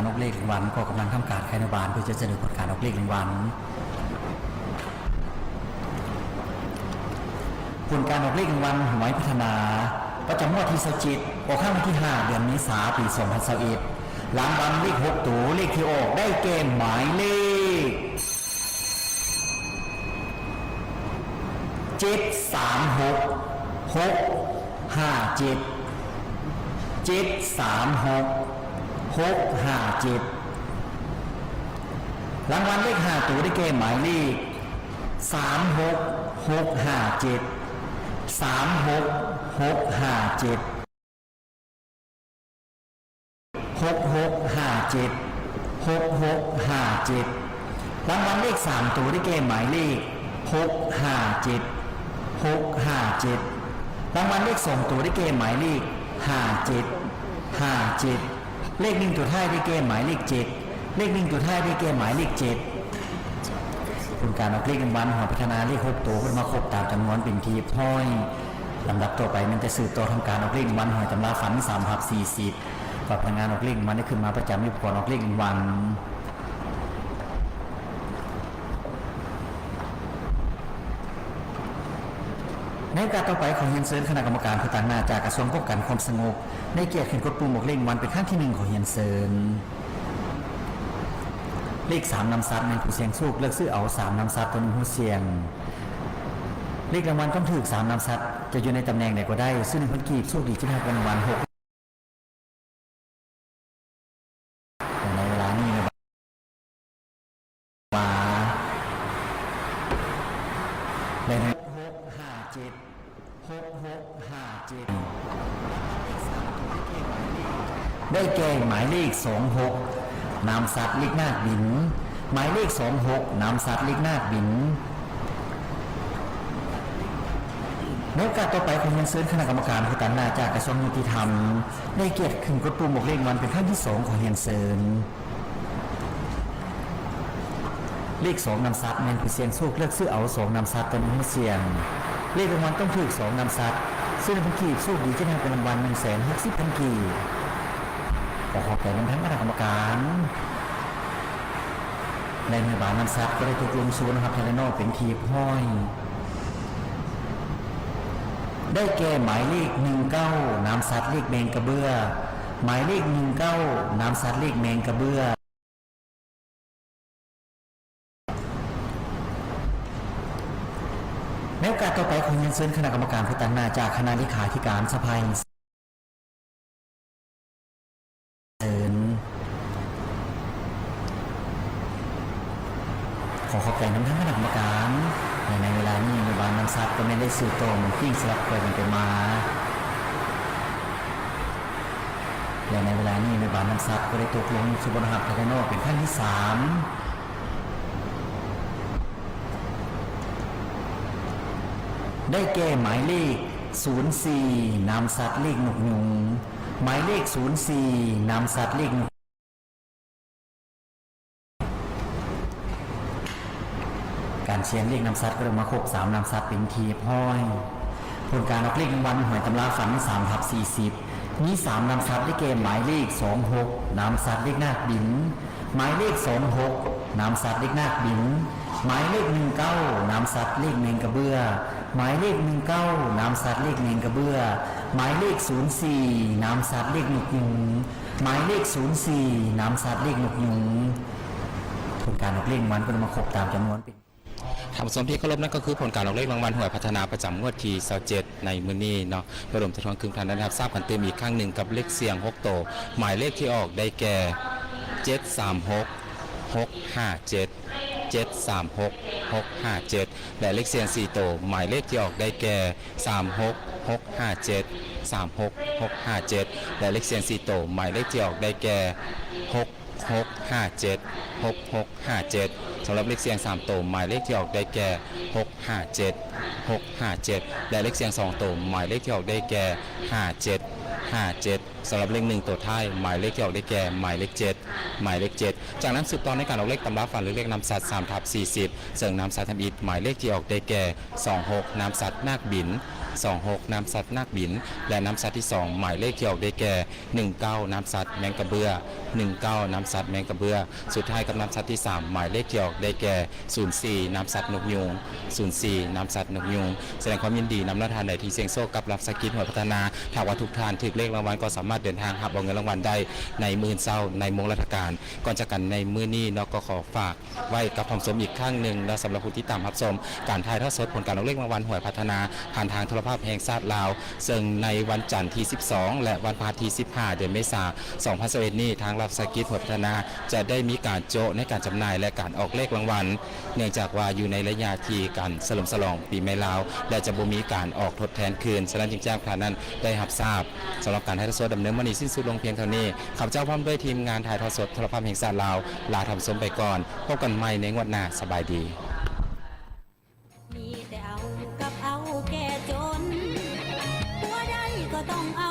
านกเลขรางวัลก็กำลังทำการคายนบาลเพื่อจะเสนอผลการออกเลขรางวัลผลการออกเลขรางวัลหวยพัฒนา ประจำงวดที่สจิตออกข้างวันที่ 5 เดือนเมษายนปี2021รางวัลเลข6ตัวเลขที่ออกได้เกมหมายเลขเจ็ดสาม หกห้าเจ็ดรางวัลเลขห้าตัวได้แก่หมายเลขสามหกหกห้าเจ็ดสามหกหกห้าเจ็ดหกหกห้าเจ็ดหกหกห้าเจ็ดรางวัลเลขสามตัวได้แก่หมายเลขหกห้าเจ็ดหกห้าเจ็ดรางวัลเลขสองตัวได้เกมหมายเลขห้าเจ็ดห้าเจ็ด เลขหนึ่งตัวท้ายได้เกมหมายเลขเจ็ดเลขหนึ่งตัวท้ายได้เกมหมายเลขเจ็ดคุณการออกเลขรางวันหอพัฒนาเลขหกตัวเพื่อมาครบตามจำนวนเป็นทีพ้อยลำดับต่อไปมันจะสืบต่อทำการออกเลขวันหัวจำราฝันสามพับสี่สิบกับพนักงานออกเลขรางวัลได้ขึ้นมาประจำยุบก่อนออกเลขวัน ในกาสต่อไปของเฮียนเซินคณะกรรมการผู้ต่างหน้าจากกระทรวงป้องกันความสงบในเกียรติขึ้นกดปุ่มหมวกเล่งวันเป็นขั้นที่หนึ่งของเฮียนเซินเลขสามนำซัดในผู้เสียงสูกเลือกซื้อเอาสามนำซัดตัวหนึงผู้เสียง เลขรางวัลต้องถือสามนำซัดจะอยู่ในตำแหน่งไหนก็ได้ ซึ่งในพันกีบโชคดีที่ได้รางวัลหกในเวลานี้นะว่าเลขหกห้าเจ็ดหกหกห้าเจ็ด ได้แก่หมายเลขสองหกนามสัตว์ลิกนาคบิน หมายเลขสองหกนามสัตว์ลิกนาคบินในโอกาสต่อไปของเงินเซินคณะกรรมการผู้ตันหนาจากกระทรวงยุติธรรม ได้เกียรติขึ้นกระปุ่มหมกเลขวันเป็นขั้นที่สองของเฮียนเซินเลขสองนำซัดแมนผู้เสียงโชคเลือกซื้อเอาสองนำซัดตัวนี้ให้เสียง เลขรางวัลต้องถูกสองนำซัด ซึ่งพันกีบโชคดีจะได้เป็นรางวัลหนึ่งแสนหกสิบพันกีบขอขอบใจทั้งคณะกรรมการในเมื่อบานนำซัดก็ได้ถูกลงศูนย์นะครับเทเลโนเป็นทีพ้อย ได้แก่หมายเลขหนึ่งเก้าน้ำซัดเลขแมงกระเบื้อ หมายเลขหนึ่งเก้าน้ำซัดเลขแมงกระเบื้อ ในโอกาสต่อไปของเงินเซินคณะกรรมการผู้ตั้งหน้าจากคณะเลขาธิการสภาแห่งเซินขอขอบใจน้ำทั้งคณะกรรมการในในเวลานี้ในบานน้ำซัดก็ไม่ได้สื่ตรงที่สลับเคยกันไปมาและในเวลานี้ในบานน้ำซัดก็ได้ตกลงสุบรหับพัฒโนเป็นขั้นที่สาม ได้แก่หมายเลข 04นามสัตว์เลขหนกยุงหมายเลข 04นามสัตว์เลขนกการเชียงเลขนามสัตว์ก็ลงมาครบ3นามสัตว์เป็นทีพ้อยผลการออกเลขวัลหวยตำราฝัน3ทับ40มี3นามสัตว์ได้แก่หมายเลข 26นามสัตว์เลขนาคบินหมายเลข 26นามสัตว์เลขนาคบินหมายเลข 19นามสัตว์เลขเมงกระเบื้อ หมายเลข19นามสัตว์เลขเมงกระเบื้อ หมายเลข04นามสัตว์เลขหนกยุงหมายเลข04นามสัตว์เลขหนกยุงผลการออกเลขรางวัลก็จะมาครบตามจำนวนเป็นทำสมที่เคารพนั่นก็คือผลการออกเลขรางวัลหวยพัฒนาประจำงวดที่27ในมือนี้เนาะกระดมจะทองคืนทันนะครับทราบกันเต็มอีกครั้งหนึ่งกับเลขเสียง6โต หมายเลขที่ออกได้แก่ 736 657 736 657 และเลขเสียง4โตวหมายเลขที่ออกได้แก่ 36 657 36 657 และเลขเสียง4โตวหมายเลขที่ออกได้แก่ 6 6 5 7 6 6 5 7สำหรับเลขเสียง3ตัวหมายเลขที่ออกได้แก่ 6 5 7 6 5 7 และเลขเสียง2ตัวหมายเลขที่ออกได้แก่ 57 5 7สำหรับเลขหนึ่งตัวท้ายหมายเลขที่ออกได้แก่หมายเลข7หมายเลข7จากนั้นสืบต่อในการออกเลขตำราฝันหรือเลขนำสัตว์3ทับ40 เสริงนำสัตว์ทำอิฐหมายเลขที่ออกได้แก่ 26นำสัตว์นาคบิน 26 น้ำสัตว์นักบิน และน้ำสัตว์ที่ 2 หมายเลขที่ออกได้แก่ 19 น้ำสัตว์แมงกระเบือ 19 น้ำสัตว์แมงกระเบือ สุดท้ายกับน้ำสัตว์ที่ 3 หมายเลขที่ออกได้แก่ 04 น้ำสัตว์นกยูง04 น้ำสัตว์นกยูงแสดงความยินดีนำนักทานใดที่เสียงโซ่กับรับสกิทหัวพัฒนาถ้าว่าทุกทานถึกเลขรางวัลก็สามารถเดินทางรับเอาเงินรางวัลได้ในมื่นเศร้าในมงรัฐการก่อนจากกันในมื้อนี้เนอกก็ขอฝากไว้กับผมสมอีกครั้งหนึ่งและสำหรับผู้ที่ตามรับชมการถ่ายทอดสดผลการเลขรางวัลหวยพัฒนาผ่านทางโทราพแห่งชาติลาว ซึ่งในวันจันทร์ที่ 12 และวันพฤหัสที่ 15 เดือนเมษายน 2021นี้ทางรับสกิทหวยพัฒนาจะได้มีการโจในการจำหน่ายและการออกเลขรางวัล เนื่องจากว่าอยู่ในระยะที่การเฉลิมฉลองปีใหม่ลาว และจะบ่มีการออกทดแทนคืนฉะนั้นจึงแจ้งข่าวนั้นได้รับทราบสำหรับการถ่ายทอดสดดำเนินวันนี้สิ้นสุดลงเพียงเท่านี้ข้าพเจ้าพร้อมด้วยทีมงานถ่ายทอดสดโทรภาพแห่งชาติลาว ลาทำสมไปก่อนพบกันใหม่ในงวดหน้าสบายดี ต้องเอา